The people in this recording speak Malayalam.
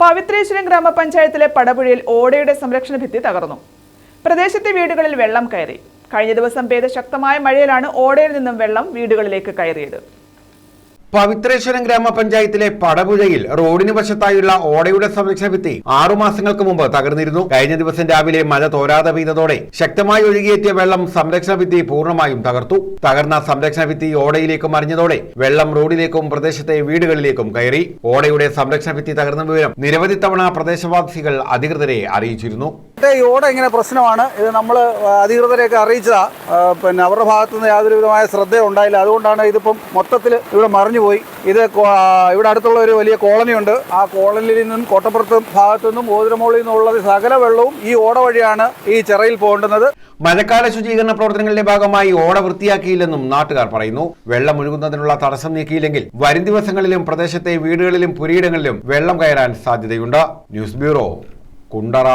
പവിത്രേശ്വരം ഗ്രാമപഞ്ചായത്തിലെ പടപുഴയിൽ ഓടയുടെ സംരക്ഷണ ഭിത്തി തകർന്നു. പ്രദേശത്തെ വീടുകളിൽ വെള്ളം കയറി. കഴിഞ്ഞ ദിവസം പെയ്ത ശക്തമായ മഴയിലാണ് ഓടയിൽ നിന്നും വെള്ളം വീടുകളിലേക്ക് കയറിയത്. പവിത്രേശ്വരം ഗ്രാമപഞ്ചായത്തിലെ പടപുഴയിൽ റോഡിന് വശത്തായുള്ള ഓടയുടെ സംരക്ഷണ ഭിത്തി ആറുമാസങ്ങൾക്ക് മുമ്പ് തകർന്നിരുന്നു. കഴിഞ്ഞ ദിവസം രാവിലെ മഴ തോരാതെ പെയ്തതോടെ ശക്തമായി ഒഴുകിയെത്തിയ വെള്ളം സംരക്ഷണ ഭിത്തി പൂർണമായും തകർത്തു. തകർന്ന സംരക്ഷണ ഭിത്തി ഓടയിലേക്കും മറിഞ്ഞതോടെ വെള്ളം റോഡിലേക്കും പ്രദേശത്തെ വീടുകളിലേക്കും കയറി. ഓടയുടെ സംരക്ഷണ ഭിത്തി തകർന്ന വിവരം നിരവധി തവണ പ്രദേശവാസികൾ അധികൃതരെ അറിയിച്ചിരുന്നു. ഓട ഇങ്ങനെ പ്രശ്നമാണ്. ഇത് നമ്മൾ അധികൃതരെയൊക്കെ അറിയിച്ചതാ. പിന്നെ അവരുടെ ഭാഗത്തുനിന്ന് യാതൊരു വിധമായ ശ്രദ്ധ ഉണ്ടായില്ല. അതുകൊണ്ടാണ് ഇതിപ്പം മൊത്തത്തിൽ ഇവിടെ മറിഞ്ഞുപോയി ഇത് ഇവിടെ അടുത്തുള്ള ഒരു വലിയ കോളനിയുണ്ട് ആ കോളനിയിൽ നിന്നും കോട്ടപ്പുറത്ത് ഭാഗത്തു നിന്നും ഓതിരമോളിൽ നിന്നുള്ള സകല വെള്ളവും ഈ ഓട വഴിയാണ് ഈ ചിറയിൽ പോകേണ്ടുന്നത്. മഴക്കാല ശുചീകരണ പ്രവർത്തനങ്ങളുടെ ഭാഗമായി ഓട വൃത്തിയാക്കിയില്ലെന്നും നാട്ടുകാർ പറയുന്നു. വെള്ളം ഒഴുകുന്നതിനുള്ള തടസ്സം നീക്കിയില്ലെങ്കിൽ വരും ദിവസങ്ങളിലും പ്രദേശത്തെ വീടുകളിലും പുരയിടങ്ങളിലും വെള്ളം കയറാൻ സാധ്യതയുണ്ട്. News bureau Kundara.